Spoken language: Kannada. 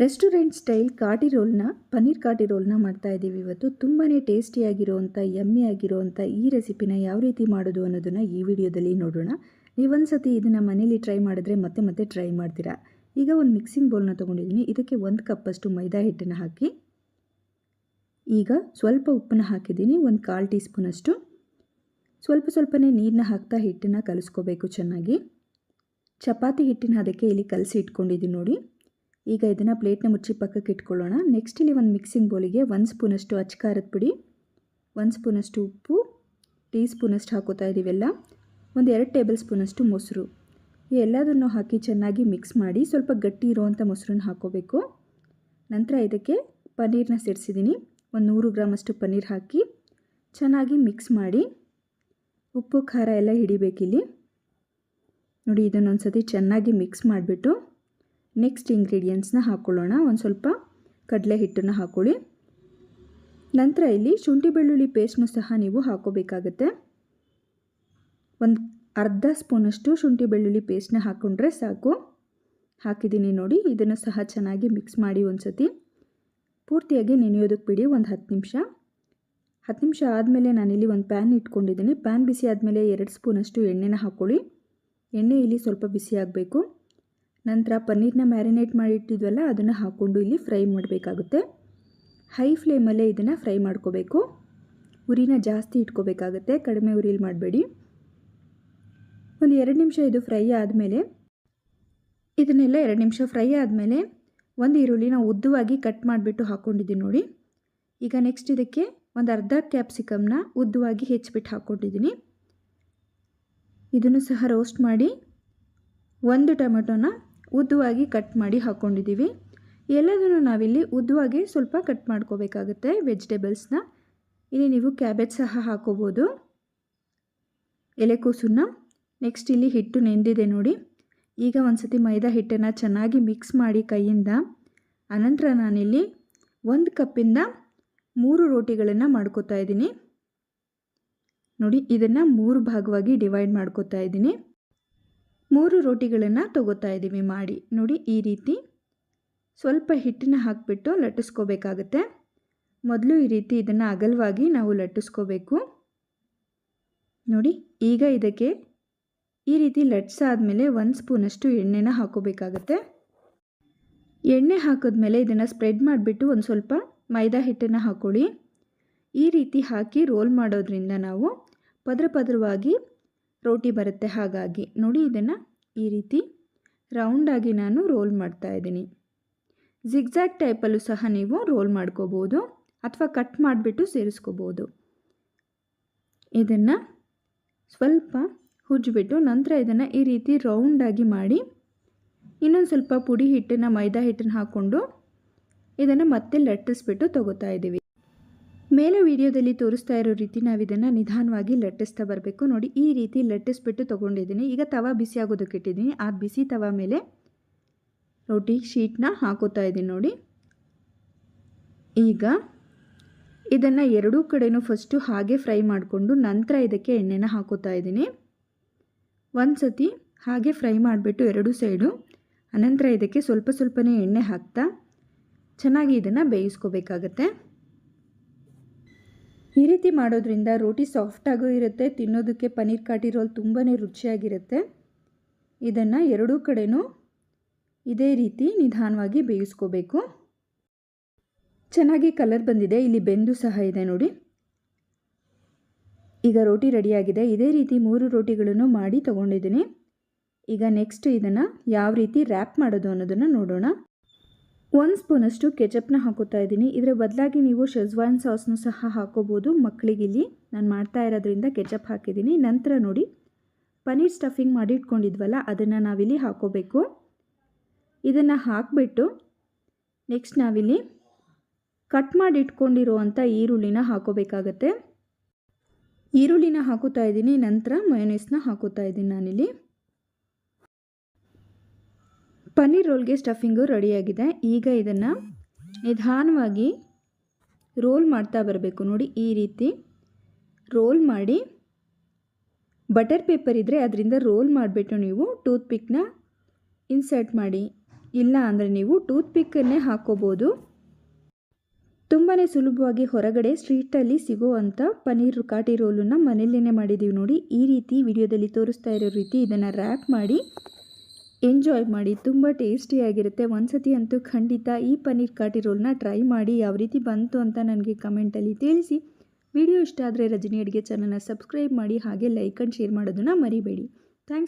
ರೆಸ್ಟೋರೆಂಟ್ ಸ್ಟೈಲ್ ಕಾಟಿ ರೋಲ್ನ, ಪನ್ನೀರ್ ಕಾಟಿ ರೋಲ್ನ ಮಾಡ್ತಾ ಇದ್ದೀವಿ ಇವತ್ತು. ತುಂಬಾ ಟೇಸ್ಟಿಯಾಗಿರೋವಂಥ ಯಮ್ಮಿ ಆಗಿರೋವಂಥ ಈ ರೆಸಿಪಿನ ಯಾವ ರೀತಿ ಮಾಡೋದು ಅನ್ನೋದನ್ನು ಈ ವಿಡಿಯೋದಲ್ಲಿ ನೋಡೋಣ. ನೀವೊಂದು ಸತಿ ಇದನ್ನು ಮನೇಲಿ ಟ್ರೈ ಮಾಡಿದ್ರೆ ಮತ್ತೆ ಮತ್ತೆ ಟ್ರೈ ಮಾಡ್ತೀರಾ. ಈಗ ಒಂದು ಮಿಕ್ಸಿಂಗ್ ಬೌಲ್ನ ತೊಗೊಂಡಿದ್ದೀನಿ. ಇದಕ್ಕೆ ಒಂದು ಕಪ್ಪಷ್ಟು ಮೈದಾ ಹಿಟ್ಟನ್ನು ಹಾಕಿ, ಈಗ ಸ್ವಲ್ಪ ಉಪ್ಪನ್ನು ಹಾಕಿದ್ದೀನಿ. ಒಂದು ಕಾಲು ಟೀ ಸ್ಪೂನಷ್ಟು ಸ್ವಲ್ಪ ಸ್ವಲ್ಪನೇ ನೀರನ್ನ ಹಾಕ್ತಾ ಹಿಟ್ಟನ್ನು ಕಲಿಸ್ಕೋಬೇಕು ಚೆನ್ನಾಗಿ. ಚಪಾತಿ ಹಿಟ್ಟಿನ ಅದಕ್ಕೆ ಇಲ್ಲಿ ಕಲಸಿ ಇಟ್ಕೊಂಡಿದ್ದೀನಿ ನೋಡಿ. ಈಗ ಇದನ್ನು ಪ್ಲೇಟ್ನ ಮುಚ್ಚಿ ಪಕ್ಕಕ್ಕೆ ಇಟ್ಕೊಳ್ಳೋಣ. ನೆಕ್ಸ್ಟ್ ಇಲ್ಲಿ ಒಂದು ಮಿಕ್ಸಿಂಗ್ ಬೌಲಿಗೆ ಒಂದು ಸ್ಪೂನಷ್ಟು ಅಚ್ಕಾರದ ಪುಡಿ, ಒಂದು ಸ್ಪೂನಷ್ಟು ಉಪ್ಪು ಟೀ ಸ್ಪೂನಷ್ಟು ಹಾಕೋತಾ ಇದ್ದೀವೆಲ್ಲ ಒಂದು ಎರಡು ಟೇಬಲ್ ಸ್ಪೂನಷ್ಟು ಮೊಸರು. ಈ ಎಲ್ಲದನ್ನು ಹಾಕಿ ಚೆನ್ನಾಗಿ ಮಿಕ್ಸ್ ಮಾಡಿ ಸ್ವಲ್ಪ ಗಟ್ಟಿ ಇರುವಂಥ ಮೊಸರನ್ನ ಹಾಕೋಬೇಕು. ನಂತರ ಇದಕ್ಕೆ ಪನ್ನೀರನ್ನ ಸೇರಿಸಿದ್ದೀನಿ. ಒಂದು ನೂರು ಗ್ರಾಮಷ್ಟು ಪನ್ನೀರ್ ಹಾಕಿ ಚೆನ್ನಾಗಿ ಮಿಕ್ಸ್ ಮಾಡಿ ಉಪ್ಪು, ಖಾರ ಎಲ್ಲ ಹಿಡಿಬೇಕಿಲ್ಲಿ. ನೋಡಿ ಇದನ್ನೊಂದು ಸತಿ ಚೆನ್ನಾಗಿ ಮಿಕ್ಸ್ ಮಾಡಿಬಿಟ್ಟು ನೆಕ್ಸ್ಟ್ ಇಂಗ್ರೀಡಿಯೆಂಟ್ಸ್ನ ಹಾಕ್ಕೊಳ್ಳೋಣ ಒಂದು ಸ್ವಲ್ಪ ಕಡಲೆ ಹಿಟ್ಟನ್ನು ಹಾಕ್ಕೊಳ್ಳಿ ನಂತರ ಇಲ್ಲಿ ಶುಂಠಿ ಬೆಳ್ಳುಳ್ಳಿ ಪೇಸ್ಟ್ನು ಸಹ ನೀವು ಹಾಕೋಬೇಕಾಗತ್ತೆ. ಒಂದು ಅರ್ಧ ಸ್ಪೂನಷ್ಟು ಶುಂಠಿ ಬೆಳ್ಳುಳ್ಳಿ ಪೇಸ್ಟ್ನ ಹಾಕ್ಕೊಂಡ್ರೆ ಸಾಕು. ಹಾಕಿದ್ದೀನಿ ನೋಡಿ, ಇದನ್ನು ಸಹ ಚೆನ್ನಾಗಿ ಮಿಕ್ಸ್ ಮಾಡಿ ಒಂದು ಸತಿ ಪೂರ್ತಿಯಾಗಿ ನೆನೆಯೋದಕ್ಕೆ ಬಿಡಿ, ಒಂದು ಹತ್ತು ನಿಮಿಷ. ಹತ್ತು ನಿಮಿಷ ಆದಮೇಲೆ ನಾನಿಲ್ಲಿ ಒಂದು ಪ್ಯಾನ್ ಇಟ್ಕೊಂಡಿದ್ದೀನಿ ಪ್ಯಾನ್ ಬಿಸಿ ಆದಮೇಲೆ ಎರಡು ಸ್ಪೂನಷ್ಟು ಎಣ್ಣೆನ ಹಾಕ್ಕೊಳ್ಳಿ ಎಣ್ಣೆ ಇಲ್ಲಿ ಸ್ವಲ್ಪ ಬಿಸಿ ಆಗಬೇಕು. ನಂತರ ಪನ್ನೀರ್ನ ಮ್ಯಾರಿನೇಟ್ ಮಾಡಿಟ್ಟಿದ್ವಲ್ಲ ಅದನ್ನು ಹಾಕ್ಕೊಂಡು ಇಲ್ಲಿ ಫ್ರೈ ಮಾಡಬೇಕಾಗುತ್ತೆ. ಹೈ ಫ್ಲೇಮಲ್ಲೇ ಇದನ್ನು ಫ್ರೈ ಮಾಡ್ಕೋಬೇಕು. ಉರಿನ ಜಾಸ್ತಿ ಇಟ್ಕೋಬೇಕಾಗುತ್ತೆ, ಕಡಿಮೆ ಉರಿಲಿ ಮಾಡಬೇಡಿ. ಒಂದು ಎರಡು ನಿಮಿಷ ಇದು ಫ್ರೈ ಆದಮೇಲೆ, ಇದನ್ನೆಲ್ಲ ಎರಡು ನಿಮಿಷ ಫ್ರೈ ಆದಮೇಲೆ ಒಂದು ಈರುಳ್ಳಿನ ಉದ್ದವಾಗಿ ಕಟ್ ಮಾಡಿಬಿಟ್ಟು ಹಾಕ್ಕೊಂಡಿದ್ದೀನಿ ನೋಡಿ. ಈಗ ನೆಕ್ಸ್ಟ್ ಇದಕ್ಕೆ ಒಂದು ಅರ್ಧ ಕ್ಯಾಪ್ಸಿಕಮ್ನ ಉದ್ದವಾಗಿ ಹೆಚ್ಚಿಬಿಟ್ಟು ಹಾಕ್ಕೊಂಡಿದ್ದೀನಿ ಇದನ್ನು ಸಹ ರೋಸ್ಟ್ ಮಾಡಿ ಒಂದು ಟೊಮೆಟೊನ ಉದ್ದವಾಗಿ ಕಟ್ ಮಾಡಿ ಹಾಕ್ಕೊಂಡಿದ್ದೀವಿ ಎಲ್ಲದನ್ನು ನಾವಿಲ್ಲಿ ಉದ್ದವಾಗಿ ಸ್ವಲ್ಪ ಕಟ್ ಮಾಡ್ಕೋಬೇಕಾಗುತ್ತೆ ವೆಜಿಟೇಬಲ್ಸ್ನ ಇಲ್ಲಿ ನೀವು ಕ್ಯಾಬೇಜ್ ಸಹ ಹಾಕೋಬೋದು. ಎಲೆಕೋಸನ್ನ. ನೆಕ್ಸ್ಟ್ ಇಲ್ಲಿ ಹಿಟ್ಟು ನೆಂದಿದೆ ನೋಡಿ. ಈಗ ಒಂದು ಸತಿ ಮೈದಾ ಹಿಟ್ಟನ್ನು ಚೆನ್ನಾಗಿ ಮಿಕ್ಸ್ ಮಾಡಿ ಕೈಯಿಂದ. ಅನಂತರ ನಾನಿಲ್ಲಿ ಒಂದು ಕಪ್ಪಿಂದ ಮೂರು ರೋಟಿಗಳನ್ನು ಮಾಡ್ಕೋತಾ ಇದ್ದೀನಿ. ನೋಡಿ, ಇದನ್ನು ಮೂರು ಭಾಗವಾಗಿ ಡಿವೈಡ್ ಮಾಡ್ಕೋತಾ ಇದ್ದೀನಿ. ಮೂರು ರೋಟಿಗಳನ್ನು ತಗೋತಾ ಇದ್ದೀವಿ ಮಾಡಿ. ನೋಡಿ ಈ ರೀತಿ ಸ್ವಲ್ಪ ಹಿಟ್ಟನ್ನ ಹಾಕಿಬಿಟ್ಟು ಲಟ್ಟಿಸ್ಕೋಬೇಕಾಗತ್ತೆ. ಮೊದಲು ಈ ರೀತಿ ಇದನ್ನು ಅಗಲವಾಗಿ ನಾವು ಲಟ್ಟಿಸ್ಕೋಬೇಕು. ನೋಡಿ ಈಗ ಇದಕ್ಕೆ ಈ ರೀತಿ ಲಟ್ಸಾದಮೇಲೆ ಒಂದು ಸ್ಪೂನಷ್ಟು ಎಣ್ಣೆನ ಹಾಕೋಬೇಕಾಗತ್ತೆ. ಎಣ್ಣೆ ಹಾಕಿದ್ಮೇಲೆ ಇದನ್ನು ಸ್ಪ್ರೆಡ್ ಮಾಡಿಬಿಟ್ಟು ಒಂದು ಸ್ವಲ್ಪ ಮೈದಾ ಹಿಟ್ಟನ್ನು ಹಾಕ್ಕೊಳ್ಳಿ ಈ ರೀತಿ ಹಾಕಿ ರೋಲ್ ಮಾಡೋದ್ರಿಂದ ನಾವು ಪದ್ರ ಪದರವಾಗಿ ರೋಟಿ ಬರುತ್ತೆ ಹಾಗಾಗಿ. ನೋಡಿ ಇದನ್ನು ಈ ರೀತಿ ರೌಂಡಾಗಿ ನಾನು ರೋಲ್ ಮಾಡ್ತಾ ಇದ್ದೀನಿ. ಜಿಗ್ಜಾಗ್ ಟೈಪಲ್ಲೂ ಸಹ ನೀವು ರೋಲ್ ಮಾಡ್ಕೋಬೋದು ಅಥವಾ ಕಟ್ ಮಾಡಿಬಿಟ್ಟು ಸೇರಿಸ್ಕೋಬೋದು. ಇದನ್ನು ಸ್ವಲ್ಪ ಹುಜ್ಜಿಬಿಟ್ಟು ನಂತರ ಇದನ್ನು ಈ ರೀತಿ ರೌಂಡಾಗಿ ಮಾಡಿ ಇನ್ನೊಂದು ಸ್ವಲ್ಪ ಪುಡಿ ಹಿಟ್ಟನ್ನು ಮೈದಾ ಹಿಟ್ಟನ್ನು ಹಾಕ್ಕೊಂಡು ಇದನ್ನು ಮತ್ತೆ ಲಟ್ಟಿಸ್ಬಿಟ್ಟು ತೊಗೋತಾ ಇದ್ದೀವಿ. ಮೇಲೆ ವಿಡಿಯೋದಲ್ಲಿ ತೋರಿಸ್ತಾ ಇರೋ ರೀತಿ ನಾವು ಇದನ್ನು ನಿಧಾನವಾಗಿ ಲಟ್ಟಿಸ್ತಾ ಬರಬೇಕು. ನೋಡಿ, ಈ ರೀತಿ ಲಟ್ಟಿಸ್ಬಿಟ್ಟು ತೊಗೊಂಡಿದ್ದೀನಿ. ಈಗ ತವ ಬಿಸಿ ಆಗೋದಕ್ಕೆ ಇಟ್ಟಿದ್ದೀನಿ. ಆ ಬಿಸಿ ತವ ಮೇಲೆ ರೋಟಿ ಶೀಟ್ನ ಹಾಕೋತಾ ಇದ್ದೀನಿ ನೋಡಿ. ಈಗ ಇದನ್ನು ಎರಡೂ ಕಡೆಯೂ ಫಸ್ಟು ಹಾಗೆ ಫ್ರೈ ಮಾಡಿಕೊಂಡು ನಂತರ ಇದಕ್ಕೆ ಎಣ್ಣೆನ ಹಾಕೋತಾ ಇದ್ದೀನಿ. ಒಂದು ಸತಿ ಹಾಗೆ ಫ್ರೈ ಮಾಡಿಬಿಟ್ಟು ಎರಡೂ ಸೈಡು ಅನಂತರ ಇದಕ್ಕೆ ಸ್ವಲ್ಪ ಸ್ವಲ್ಪನೇ ಎಣ್ಣೆ ಹಾಕ್ತಾ ಚೆನ್ನಾಗಿ ಇದನ್ನು ಬೇಯಿಸ್ಕೋಬೇಕಾಗತ್ತೆ. ಈ ರೀತಿ ಮಾಡೋದ್ರಿಂದ ರೋಟಿ ಸಾಫ್ಟಾಗೂ ಇರುತ್ತೆ, ತಿನ್ನೋದಕ್ಕೆ ಪನ್ನೀರ್ ಕಾಟಿ ರೋಲ್ ತುಂಬಾ ರುಚಿಯಾಗಿರುತ್ತೆ. ಇದನ್ನು ಎರಡೂ ಕಡೆನೂ ಇದೇ ರೀತಿ ನಿಧಾನವಾಗಿ ಬೇಯಿಸ್ಕೋಬೇಕು. ಚೆನ್ನಾಗಿ ಕಲರ್ ಬಂದಿದೆ, ಇಲ್ಲಿ ಬೆಂದು ಸಹ ಇದೆ ನೋಡಿ. ಈಗ ರೋಟಿ ರೆಡಿಯಾಗಿದೆ, ಇದೇ ರೀತಿ ಮೂರು ರೋಟಿಗಳನ್ನು ಮಾಡಿ ತಗೊಂಡಿದ್ದೀನಿ. ಈಗ ನೆಕ್ಸ್ಟ್ ಇದನ್ನು ಯಾವ ರೀತಿ ರ್ಯಾಪ್ ಮಾಡೋದು ಅನ್ನೋದನ್ನು ನೋಡೋಣ. ಒಂದು ಸ್ಪೂನಷ್ಟು ಕೆಚಪ್ನ ಹಾಕೋತಾ ಇದ್ದೀನಿ. ಇದರ ಬದಲಾಗಿ ನೀವು ಶೆಜ್ವಾನ್ ಸಾಸ್ನು ಸಹ ಹಾಕೋಬೋದು ಮಕ್ಕಳಿಗಿಲ್ಲಿ ನಾನು ಮಾಡ್ತಾ ಇರೋದ್ರಿಂದ ಕೆಚಪ್ ಹಾಕಿದ್ದೀನಿ. ನಂತರ ನೋಡಿ ಪನ್ನೀರ್ ಸ್ಟಫಿಂಗ್ ಮಾಡಿ ಇಟ್ಕೊಂಡಿದ್ವಲ್ಲ, ಅದನ್ನು ನಾವಿಲ್ಲಿ ಹಾಕೋಬೇಕು. ಇದನ್ನು ಹಾಕಿಬಿಟ್ಟು ನೆಕ್ಸ್ಟ್ ನಾವಿಲ್ಲಿ ಕಟ್ ಮಾಡಿ ಇಟ್ಕೊಂಡಿರುವಂಥ ಈರುಳ್ಳಿನ ಹಾಕೋಬೇಕಾಗತ್ತೆ. ಈರುಳ್ಳಿನ ಹಾಕೋತಾ ಇದ್ದೀನಿ. ನಂತರ ಮಯೋನೀಸ್ನ ಹಾಕೋತಾ ಇದ್ದೀನಿ ನಾನಿಲ್ಲಿ. ಪನ್ನೀರ್ ರೋಲ್ಗೆ ಸ್ಟಫಿಂಗು ರೆಡಿಯಾಗಿದೆ. ಈಗ ಇದನ್ನು ನಿಧಾನವಾಗಿ ರೋಲ್ ಮಾಡ್ತಾ ಬರಬೇಕು. ನೋಡಿ, ಈ ರೀತಿ ರೋಲ್ ಮಾಡಿ ಬಟರ್ ಪೇಪರ್ ಇದ್ದರೆ ಅದರಿಂದ ರೋಲ್ ಮಾಡಿಬಿಟ್ಟು ನೀವು ಟೂತ್ ಪಿಕ್ನ ಇನ್ಸರ್ಟ್ ಮಾಡಿ. ಇಲ್ಲ ಅಂದರೆ ನೀವು ಟೂತ್ ಪಿಕ್ಕನ್ನೇ ಹಾಕ್ಕೋಬೋದು ತುಂಬಾ ಸುಲಭವಾಗಿ ಹೊರಗಡೆ ಸ್ಟ್ರೀಟಲ್ಲಿ ಸಿಗುವಂಥ ಪನ್ನೀರ್ ಕಾಟಿ ರೋಲನ್ನು ಮನೆಯಲ್ಲೇ ಮಾಡಿದ್ದೀವಿ ನೋಡಿ. ಈ ರೀತಿ ವಿಡಿಯೋದಲ್ಲಿ ತೋರಿಸ್ತಾ ಇರೋ ರೀತಿ ಇದನ್ನು ರ್ಯಾಪ್ ಮಾಡಿ ಎಂಜಾಯ್ ಮಾಡಿ, ತುಂಬ ಟೇಸ್ಟಿಯಾಗಿರುತ್ತೆ ಒಂದ್ಸತಿ ಅಂತೂ ಖಂಡಿತ ಈ ಪನ್ನೀರ್ ಕಾಟಿ ರೋಲ್ನ ಟ್ರೈ ಮಾಡಿ, ಯಾವ ರೀತಿ ಬಂತು ಅಂತ ನನಗೆ ಕಮೆಂಟಲ್ಲಿ ತಿಳಿಸಿ. ವಿಡಿಯೋ ಇಷ್ಟ ಆದರೆ ರಜನಿ ಅಡುಗೆ ಚಾನಲ್ನ ಸಬ್ಸ್ಕ್ರೈಬ್ ಮಾಡಿ, ಹಾಗೆ ಲೈಕ್ ಆ್ಯಂಡ್ ಶೇರ್ ಮಾಡೋದನ್ನು ಮರಿಬೇಡಿ.